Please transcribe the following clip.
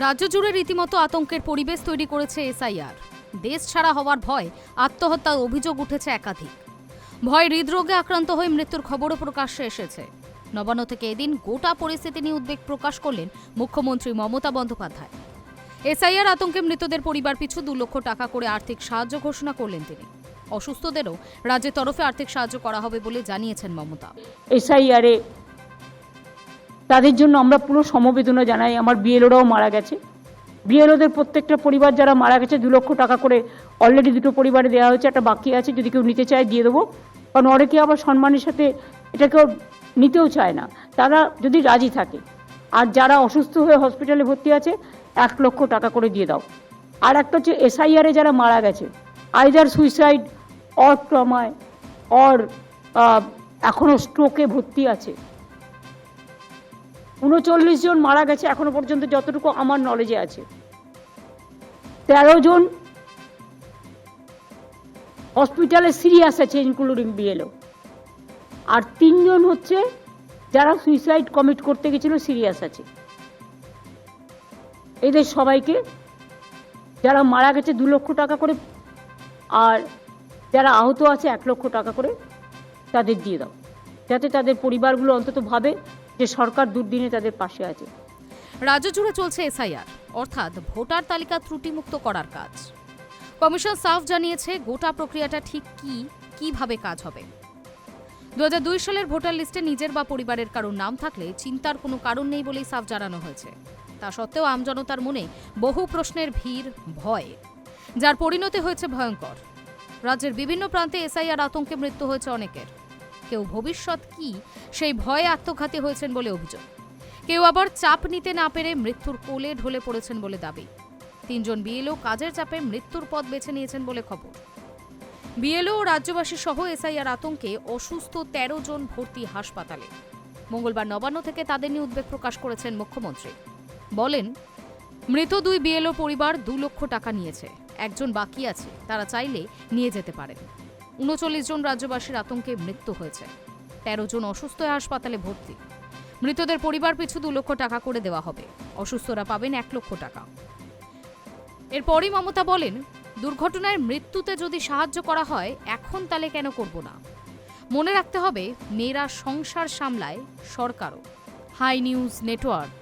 রাজ্য জুড়ে রীতিমতো আতঙ্কের পরিবেশ তৈরি করেছে এসআইআর। দেশ ছাড়া হওয়ার ভয়, আত্মহত্যার অভিযোগ উঠেছে একাধিক। ভয় হৃদরোগে আক্রান্ত হয়ে মৃত্যুর খবরও প্রকাশ্যে এসেছে। নবান্ন থেকে এদিন গোটা পরিস্থিতি নিয়ে উদ্বেগ প্রকাশ করলেন মুখ্যমন্ত্রী মমতা বন্দ্যোপাধ্যায়। এসআইআর আতঙ্কে মৃতদের পরিবার পিছু দু লক্ষ টাকা করে আর্থিক সাহায্য ঘোষণা করলেন তিনি। অসুস্থদেরও রাজ্যের তরফে আর্থিক সাহায্য করা হবে বলে জানিয়েছেন মমতা। এসআইআরে তাদের জন্য আমরা পুরো সমবেদনা জানাই। আমার বিএলওরাও মারা গেছে। বিএলওদের প্রত্যেকটা পরিবার যারা মারা গেছে, দু লক্ষ টাকা করে অলরেডি দুটো পরিবারে দেওয়া হয়েছে, একটা বাকি আছে, যদি কেউ নিতে চায় দিয়ে দেবো। কারণ অনেকে আবার সম্মানের সাথে এটা কেউ নিতেও চায় না। তারা যদি রাজি থাকে, আর যারা অসুস্থ হয়ে হসপিটালে ভর্তি আছে, এক লক্ষ টাকা করে দিয়ে দাও। আর একটা হচ্ছে এসআইআরে যারা মারা গেছে আইদার সুইসাইড অর ট্রমায় অর এখনও স্ট্রোকে ভর্তি আছে উনচল্লিশ জন মারা গেছে এখনও পর্যন্ত যতটুকু আমার নলেজে আছে। তেরো জন হসপিটালে সিরিয়াস আছে ইনক্লুডিং বিএলও আর তিনজন হচ্ছে যারা সুইসাইড কমিট করতে গেছিল সিরিয়াস আছে। এদের সবাইকে যারা মারা গেছে দু লক্ষ টাকা করে আর যারা আহত আছে এক লক্ষ টাকা করে তাদের দিয়ে দাও। যাতে তাদের পরিবারগুলো অন্তত ভাবে যে সরকার দুর্দিনে তাদের পাশে আছে। রাজ্য জুড়ে চলছে এসআইআর, অর্থাৎ ভোটার তালিকা ত্রুটিমুক্ত করার কাজ। কমিশন সাফ জানিয়েছে গোটা প্রক্রিয়াটা ঠিক কি, কীভাবে কাজ হবে। দু সালের ভোটার লিস্টে নিজের বা পরিবারের কারোর নাম থাকলে চিন্তার কোনো কারণ নেই বলেই সাফ জানানো হয়েছে। তা সত্ত্বেও আমজনতার মনে বহু প্রশ্নের ভিড়, ভয়, যার পরিণতি হয়েছে ভয়ঙ্কর। রাজ্যের বিভিন্ন প্রান্তে এসআইআর আতঙ্কে মৃত্যু হয়েছে অনেকের। কেউ ভবিষ্যৎ কি? সেই ভয়ে আত্মঘাতী হয়েছেন বলে অভিযোগ। কেউ আবার চাপ নিতে না পেরে মৃত্যুর কোলে ঢলে পড়েছেন বলে দাবি। তিনজন বিএলও কাজের চাপে মৃত্যুর পথ বেছে নিয়েছেন বলে খবর। বিএলও রাজ্যবাসী সহ এসআইআর আতঙ্কে অসুস্থ তেরো জন ভর্তি হাসপাতালে। মঙ্গলবার নবান্ন থেকে তাদের নিয়ে উদ্বেগ প্রকাশ করেছেন মুখ্যমন্ত্রী। বলেন, মৃত দুই বিএলও পরিবার দু লক্ষ টাকা নিয়েছে। একজন বাকি আছে, তারা চাইলে নিয়ে যেতে পারেন। উনচল্লিশ জন রাজ্যবাসীর আতঙ্কে মৃত্যু হয়েছে। তেরো জন অসুস্থ হাসপাতালে ভর্তি। মৃতদের পরিবার পিছু দু লক্ষ টাকা করে দেওয়া হবে। অসুস্থরা পাবেন এক লক্ষ টাকা। এরপরই মমতা বলেন, দুর্ঘটনায় মৃত্যুতে যদি সাহায্য করা হয়, এখন তাহলে কেন করব না? মনে রাখতে হবে, মেয়েরা সংসার সামলায় সরকারও। Hi News Network.